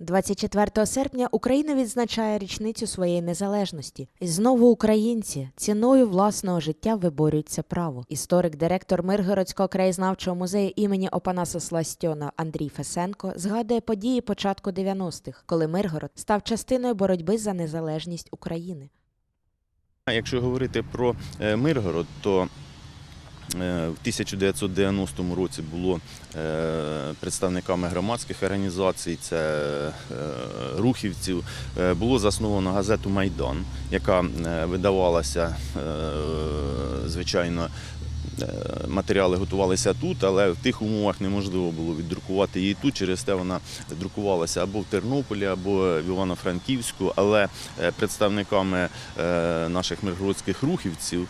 24 серпня Україна відзначає річницю своєї незалежності. І знову українці ціною власного життя виборюють право. Історик, директор Миргородського краєзнавчого музею імені Опанаса Сластьона Андрій Фесенко згадує події початку 90-х, коли Миргород став частиною боротьби за незалежність України. Якщо говорити про е, Миргород, то в 1990 році було е, представниками громадських організацій, це е, рухівців, е, було засновано газету Майдан, яка е, видавалася, е, звичайно. е, Матеріали готувалися тут, але в тих умовах неможливо було віддрукувати її тут. Через те вона друкувалася або в Тернополі, або в Івано-Франківську. Але е, представниками е, наших миргородських рухівців е,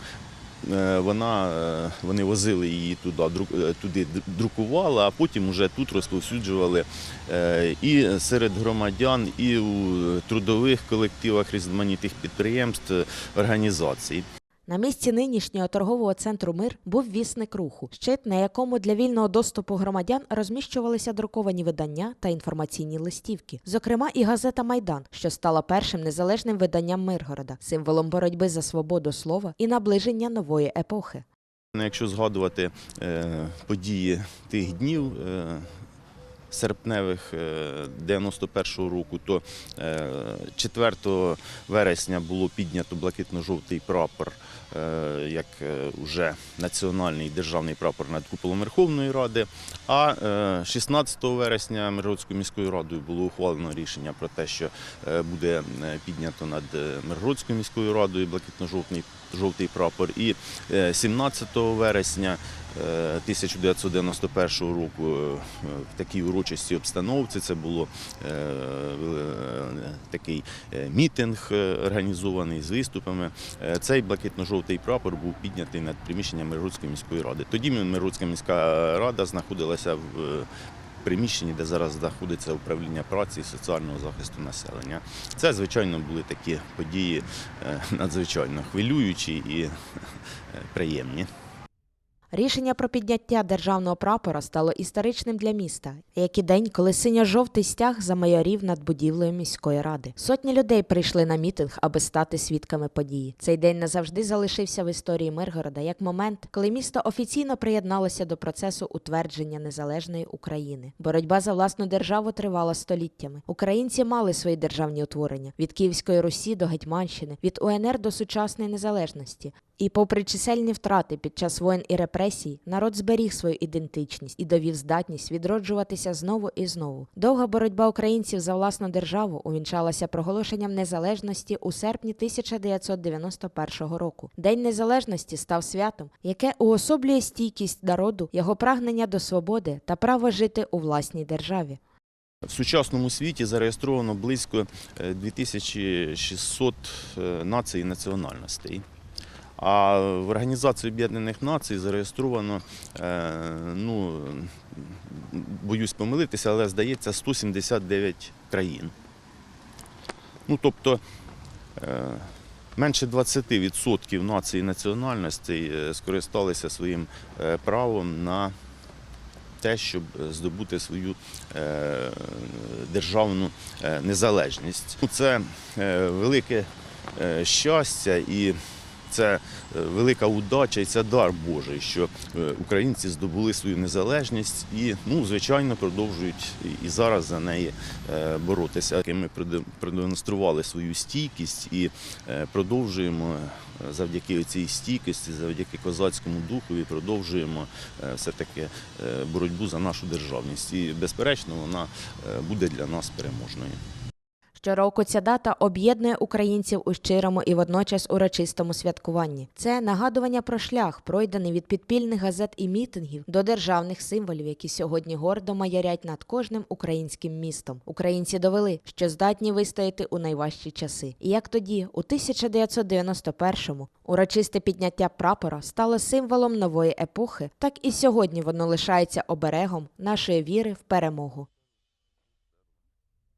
вона, е, вони возили її туди, е, туди друкували, а потім вже тут розповсюджували е, і серед громадян, і у трудових колективах різноманітних підприємств, е, організацій. На місці нинішнього торгового центру Мир був вісник руху, щит, на якому для вільного доступу громадян розміщувалися друковані видання та інформаційні листівки, зокрема і газета Майдан, що стала першим незалежним виданням Миргорода, символом боротьби за свободу слова і наближення нової епохи. Ну, Якщо згадувати е, події тих днів е, серпневих е, 91-го року, то е, 4 вересня було піднято блакитно-жовтий прапор е, як е, уже національний державний прапор над куполом Верховної Ради. А е, 16 вересня Миргородською міською радою було ухвалено рішення про те, що е, буде е, піднято над е, Миргородською міською радою блакитно-жовтий жовтий прапор. І е, 17 вересня е, 1991 року е, в такій урочистій обстановці це було е, е, такий е, мітинг е, організований з виступами. Е, Цей блакитно-жовтий прапор був піднятий над приміщенням Миргородської міської ради. Тоді Миргородська міська рада знаходилася в е, приміщенні, де зараз знаходиться управління праці і соціального захисту населення. Це, звичайно, були такі події е, надзвичайно хвилюючі і е, приємні. Рішення про підняття державного прапора стало історичним для міста, як і день, коли синьо-жовтий стяг замайорів над будівлею міської ради. Сотні людей прийшли на мітинг, аби стати свідками події. Цей день назавжди залишився в історії Миргорода як момент, коли місто офіційно приєдналося до процесу утвердження незалежної України. Боротьба за власну державу тривала століттями. Українці мали свої державні утворення від Київської Русі до Гетьманщини, від УНР до сучасної незалежності. І попри чисельні втрати під час воєн і репресій, народ зберіг свою ідентичність і довів здатність відроджуватися знову і знову. Довга боротьба українців за власну державу увінчалася проголошенням незалежності у серпні 1991 року. День незалежності став святом, яке уособлює стійкість народу, його прагнення до свободи та право жити у власній державі. В сучасному світі зареєстровано близько е, 2600 е, націй і національностей. А в Організації Об'єднаних Націй зареєстровано, е, ну, боюсь помилитися, але здається 179 країн. Ну, тобто е, менше 20% націй і національностей е, скористалися своїм правом на те, щоб здобути свою державну незалежність. Це велике щастя і це е, велика удача і це дар Божий, що е, українці здобули свою незалежність і, ну, звичайно, продовжують і- зараз за неї е, боротися. Ми проде- продемонстрували свою стійкість і продовжуємо завдяки цій стійкості, завдяки козацькому духові, продовжуємо все-таки боротьбу за нашу державність. І, безперечно, вона буде для нас переможною. Щороку ця дата об'єднує українців у щирому і водночас урочистому святкуванні. Це нагадування про шлях, пройдений від підпільних газет і мітингів до державних символів, які сьогодні гордо маярять над кожним українським містом. Українці довели, що здатні вистояти у найважчі часи. І як тоді, у 1991-му, урочисте підняття прапора стало символом нової епохи, так і сьогодні воно лишається оберегом нашої віри в перемогу.